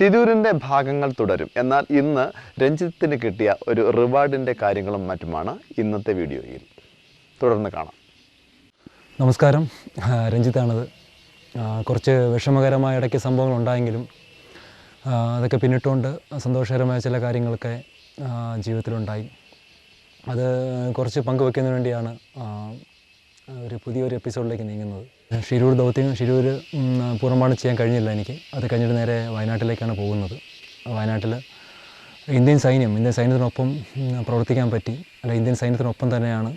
തിരൂരിന്റെ ഭാഗങ്ങൾ തുടരും. എന്നാൽ ഇന്ന് രഞ്ജിത്തിന് കിട്ടിയ ഒരു റിവാർഡിന്റെ കാര്യങ്ങളും മറ്റുമാണ് ഇന്നത്തെ വീഡിയോയിൽ. തുടർന്ന് കാണാം. നമസ്കാരം. രഞ്ജിത്താണത്. കുറച്ച് വിഷമകരമായ ഇടയ്ക്ക് സംഭവങ്ങൾ ഉണ്ടായെങ്കിലും അതൊക്കെ പിന്നിട്ടുകൊണ്ട് സന്തോഷകരമായ ചില കാര്യങ്ങളൊക്കെ ജീവിതത്തിലുണ്ടായി. അത് കുറച്ച് പങ്കുവെക്കുന്നതിന് വേണ്ടിയാണ് ഒരു പുതിയൊരു എപ്പിസോഡിലേക്ക് നീങ്ങുന്നത്. ഷിരൂർ ദൗത്യം ഷിരൂർ പൂർണമാണ് ചെയ്യാൻ കഴിഞ്ഞില്ല എനിക്ക്. അത് കഴിഞ്ഞിട്ട് നേരെ വയനാട്ടിലേക്കാണ് പോകുന്നത്. വയനാട്ടിൽ ഇന്ത്യൻ സൈന്യം ഇന്ത്യൻ സൈന്യത്തിനൊപ്പം പ്രവർത്തിക്കാൻ പറ്റി. അല്ല ഇന്ത്യൻ സൈന്യത്തിനൊപ്പം തന്നെയാണ്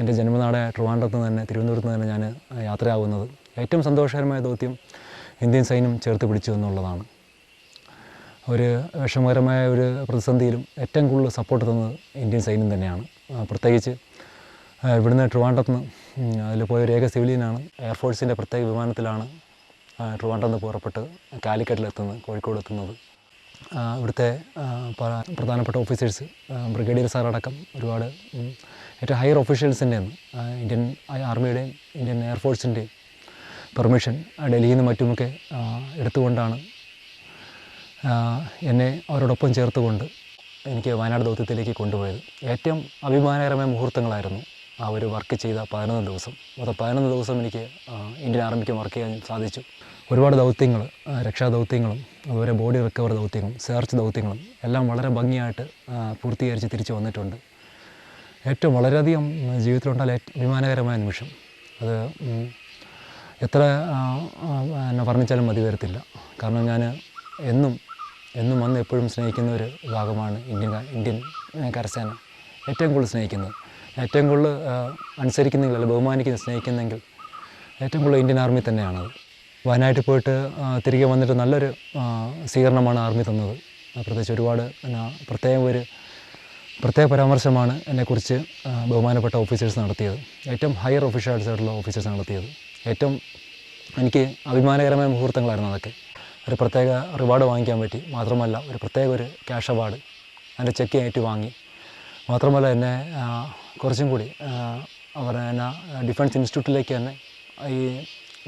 എന്റെ ജന്മനാടായ ട്രിവാൻഡ്രത്ത് നിന്ന് തന്നെ തിരുവനന്തപുരത്ത് നിന്ന് തന്നെ ഞാൻ യാത്രയാവുന്നത്. ഏറ്റവും സന്തോഷകരമായ ദൗത്യം ഇന്ത്യൻ സൈന്യം ചേർത്ത് പിടിച്ചു എന്നുള്ളതാണ്. ഒരു വിഷമകരമായ ഒരു പ്രതിസന്ധിയിലും ഏറ്റവും കൂടുതൽ സപ്പോർട്ട് തന്നത് ഇന്ത്യൻ സൈന്യം തന്നെയാണ്. പ്രത്യേകിച്ച് ഇവിടുന്ന് ട്രിവാൻഡ്രത്ത് നിന്ന് അതിൽ പോയ ഒരു ഏക സിവിലിയനാണ്. എയർഫോഴ്സിന്റെ പ്രത്യേക വിമാനത്തിലാണ് ട്രിവാൻഡ്രത്ത് പുറപ്പെട്ട് കാലിക്കറ്റിലെത്തുന്നത് കോഴിക്കോട് എത്തുന്നത് ആ, ഇവിടുത്തെ പ്രധാനപ്പെട്ട ഓഫീസേഴ്സ് ബ്രിഗേഡിയർ സാറടക്കം ഒരുപാട് ഏറ്റവും ഹയർ ഒഫീഷ്യൽസിന്റെ ഇന്ത്യൻ ആർമിയുടെയും ഇന്ത്യൻ എയർഫോഴ്സിന്റെയും പെർമിഷൻ ഡൽഹിയിൽ നിന്നും മറ്റുമൊക്കെ എടുത്തുകൊണ്ടാണ് എന്നെ അവരോടൊപ്പം ചേർത്തുകൊണ്ട് എനിക്ക് വയനാട് ദൗത്യത്തിലേക്ക് കൊണ്ടുപോയത്. ഏറ്റവും അഭിമാനകരമായ മുഹൂർത്തങ്ങളായിരുന്നു. ആ ഒരു വർക്ക് ചെയ്ത പതിനൊന്ന് ദിവസം. മൊത്തം പതിനൊന്ന് ദിവസം എനിക്ക് ഇന്ത്യൻ ആർമിക്ക് വർക്ക് ചെയ്യാൻ സാധിച്ചു. ഒരുപാട് ദൗത്യങ്ങൾ രക്ഷാ ദൗത്യങ്ങളും അതുപോലെ ബോഡി റിക്കവർ ദൗത്യങ്ങളും സെർച്ച് ദൗത്യങ്ങളും എല്ലാം വളരെ ഭംഗിയായിട്ട് പൂർത്തീകരിച്ച് തിരിച്ചു വന്നിട്ടുണ്ട്. ഏറ്റവും വളരെയധികം ജീവിതത്തിലുണ്ടായ അഭിമാനകരമായ നിമിഷം. അത് എത്ര എന്നെ വർണിച്ചാലും മതി വരത്തില്ല. കാരണം ഞാൻ എന്നും എന്നും വന്ന് എപ്പോഴും സ്നേഹിക്കുന്ന ഒരു ഭാഗമാണ് ഇന്ത്യൻ ഇന്ത്യൻ കരസേന. ഏറ്റവും കൂടുതൽ സ്നേഹിക്കുന്നത് ഏറ്റവും കൂടുതൽ അനുസരിക്കുന്നെങ്കിൽ അല്ലെങ്കിൽ ബഹുമാനിക്കുന്ന സ്നേഹിക്കുന്നെങ്കിൽ ഏറ്റവും കൂടുതൽ ഇന്ത്യൻ ആർമി തന്നെയാണത് വയനാട്ടിൽ പോയിട്ട് തിരികെ വന്നിട്ട് നല്ലൊരു സ്വീകരണമാണ് ആർമി തന്നത്. പ്രത്യേകിച്ച് ഒരുപാട് പിന്നെ പ്രത്യേകം ഒരു പ്രത്യേക പരാമർശമാണ് എന്നെക്കുറിച്ച് ബഹുമാനപ്പെട്ട ഓഫീസേഴ്സ് നടത്തിയത്. ഏറ്റവും ഹയർ ഒഫീഷ്യൽസ് ആയിട്ടുള്ള ഓഫീസേഴ്സ് നടത്തിയത്. ഏറ്റവും എനിക്ക് അഭിമാനകരമായ മുഹൂർത്തങ്ങളായിരുന്നു അതൊക്കെ. ഒരു പ്രത്യേക റിവാർഡ് വാങ്ങിക്കാൻ പറ്റി. മാത്രമല്ല ഒരു പ്രത്യേക ഒരു ക്യാഷ് അവാർഡ് അതിന്റെ ചെക്ക് ഏറ്റു വാങ്ങി. മാത്രമല്ല എന്നെ കുറച്ചും കൂടി അവർ എന്നാ ഡിഫൻസ് ഇൻസ്റ്റിറ്റ്യൂട്ടിലേക്ക് തന്നെ ഈ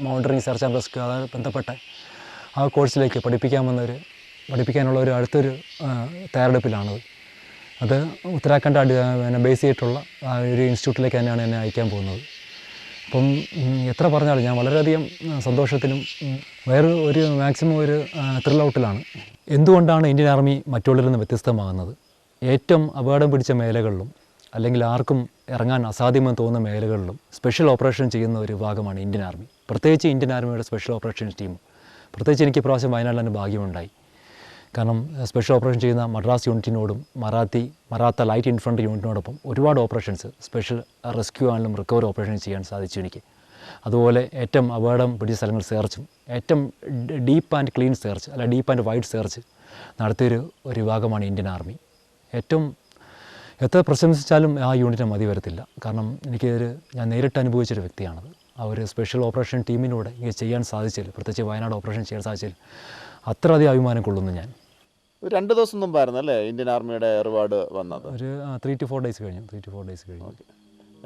മൗണ്ടറിങ് സെർച്ച് ആൻഡ് റെസ്ക്യൂ അതായത് ബന്ധപ്പെട്ട ആ കോഴ്സിലേക്ക് പഠിപ്പിക്കാമെന്നൊരു പഠിപ്പിക്കാനുള്ള ഒരു അടുത്തൊരു തയ്യാറെടുപ്പിലാണത്. അത് ഉത്തരാഖണ്ഡ് പിന്നെ ബേസ് ചെയ്തിട്ടുള്ള ആ ഒരു ഇൻസ്റ്റിറ്റ്യൂട്ടിലേക്ക് തന്നെയാണ് എന്നെ അയക്കാൻ പോകുന്നത്. അപ്പം എത്ര പറഞ്ഞാലും ഞാൻ വളരെയധികം സന്തോഷത്തിലും വേറെ ഒരു മാക്സിമം ഒരു ത്രിൽ ഔട്ടിലാണ് എന്തുകൊണ്ടാണ് ഇന്ത്യൻ ആർമി മറ്റുള്ളവരിൽ നിന്ന് വ്യത്യസ്തമാകുന്നത്? ഏറ്റവും അപകടം പിടിച്ച മേഖലകളിലും അല്ലെങ്കിൽ ആർക്കും ഇറങ്ങാൻ അസാധ്യമെന്ന് തോന്നുന്ന മേഖലകളിലും സ്പെഷ്യൽ ഓപ്പറേഷൻ ചെയ്യുന്ന ഒരു വിഭാഗമാണ് ഇന്ത്യൻ ആർമി പ്രത്യേകിച്ച് ഇന്ത്യൻ ആർമിയുടെ സ്പെഷ്യൽ ഓപ്പറേഷൻസ് ടീം പ്രത്യേകിച്ച് എനിക്ക് ഇപ്രാവശ്യം വയനാട്ടിൽ തന്നെ ഭാഗ്യമുണ്ടായി. കാരണം സ്പെഷ്യൽ ഓപ്പറേഷൻ ചെയ്യുന്ന മദ്രാസ് യൂണിറ്റിനോടും മറാത്തി മറാത്ത ലൈറ്റ് ഇൻഫൻട്രി യൂണിറ്റിനോടൊപ്പം ഒരുപാട് ഓപ്പറേഷൻസ് സ്പെഷ്യൽ റെസ്ക്യൂ ആണെങ്കിലും റിക്കവറി ഓപ്പറേഷൻ ചെയ്യാൻ സാധിച്ചു എനിക്ക്. അതുപോലെ ഏറ്റവും അപകടം പിടിച്ച സ്ഥലങ്ങൾ സെർച്ചും ഏറ്റവും ഡീപ്പ് ആൻഡ് ക്ലീൻ സെർച്ച് അല്ല ഡീപ്പ് ആൻഡ് വൈഡ് സെർച്ച് നടത്തിയൊരു ഒരു വിഭാഗമാണ് ഇന്ത്യൻ ആർമി ഏറ്റവും എത്ര പ്രശംസിച്ചാലും ആ യൂണിറ്റ് മതി വരത്തില്ല. കാരണം എനിക്കൊരു ഞാൻ നേരിട്ട് അനുഭവിച്ചൊരു വ്യക്തിയാണത്. ആ ഒരു സ്പെഷ്യൽ ഓപ്പറേഷൻ ടീമിലൂടെ എനിക്ക് ചെയ്യാൻ സാധിച്ചില്ല. പ്രത്യേകിച്ച് വയനാട് ഓപ്പറേഷൻ ചെയ്യാൻ സാധിച്ചില്ല. അത്രയധികം അഭിമാനം കൊള്ളുന്നു ഞാൻ. ഒരു രണ്ട് ദിവസം മുമ്പായിരുന്നു അല്ലേ? ഇന്ത്യൻ ആർമിയുടെ റിവാർഡ് വന്നത്? ഒരു ത്രീ ടു ഫോർ ഡേയ്സ് കഴിഞ്ഞു. ത്രീ ടു ഫോർ ഡേയ്സ് കഴിഞ്ഞു.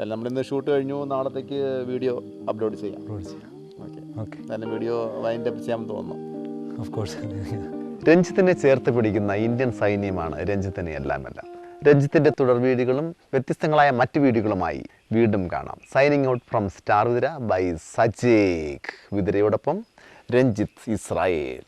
നമ്മൾ ഇന്ന് ഷൂട്ട് കഴിഞ്ഞു. നാളത്തേക്ക് വീഡിയോ അപ്ലോഡ് ചെയ്യാം. അപ്ലോഡ് ചെയ്യാം. ഓക്കെ. ഓക്കെ. നല്ല വീഡിയോ വൈൻഡ് അപ്പ് ചെയ്യാൻ തോന്നുന്നു. ഓഫ് കോഴ്സ് രഞ്ജിത്തിനെ ചേർത്ത് പിടിക്കുന്ന ഇന്ത്യൻ സൈന്യമാണ് രഞ്ജിത്തിനെ എല്ലാമെല്ലാം. രഞ്ജിത്തിന്റെ തുടർ വീഡിയോകളും വ്യത്യസ്തങ്ങളായ മറ്റു വീഡിയോകളുമായി വീണ്ടും കാണാം. സൈനിങ് ഔട്ട് ഫ്രം സ്റ്റാർ വിതിര ബൈ സജേഖ് വിതിരയോടൊപ്പം രഞ്ജിത്ത് ഇസ്രായേൽ.